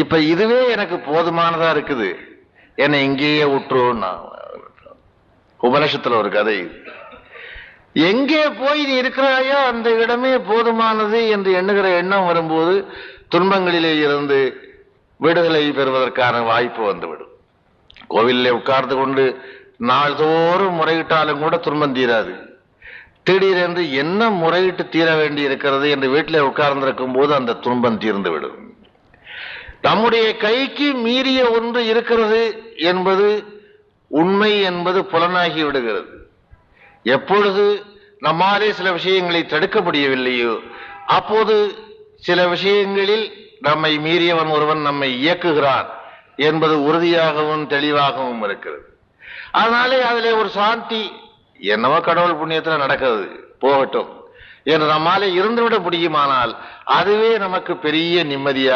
இப்ப இதுவே எனக்கு போதுமானதா இருக்குது. என்னை இங்கேயே விட்டுருன்னா உபனிஷத்துல ஒரு கதை எங்கே போய் நீ இருக்கிறாயோ அந்த இடமே போதுமானது என்று எண்ணுகிற எண்ணம் வரும்போது துன்பங்களிலே இருந்து விடுதலை பெறுவதற்கான வாய்ப்பு வந்துவிடும். கோவிலே உட்கார்ந்து கொண்டு நாள்தோறும் முறையிட்டாலும் கூட துன்பம் தீராது. திடீரென்று என்ன முறையிட்டு தீர வேண்டி இருக்கிறது என்று வீட்டில் உட்கார்ந்திருக்கும் போது அந்த துன்பம் தீர்ந்து விடும் நம்முடைய கைக்கு மீறிய ஒன்று இருக்கிறது என்பது உண்மை என்பது புலனாகி விடுகிறது. எப்பொழுது நம்மாலே சில விஷயங்களை தடுக்க முடியவில்லையோ அப்போது சில விஷயங்களில் நம்மை மீறியவன் ஒருவன் நம்மை இயக்குகிறான் என்பது உறுதியாகவும் தெளிவாகவும் இருக்கிறது. அதனாலே அதிலே ஒரு சாந்தி என்னவோ கடவுள் புண்ணியத்துல நடக்கிறது போகட்டும் என்று நம்மாலே இருந்துவிட முடியுமானால் அதுவே நமக்கு பெரிய நிம்மதியா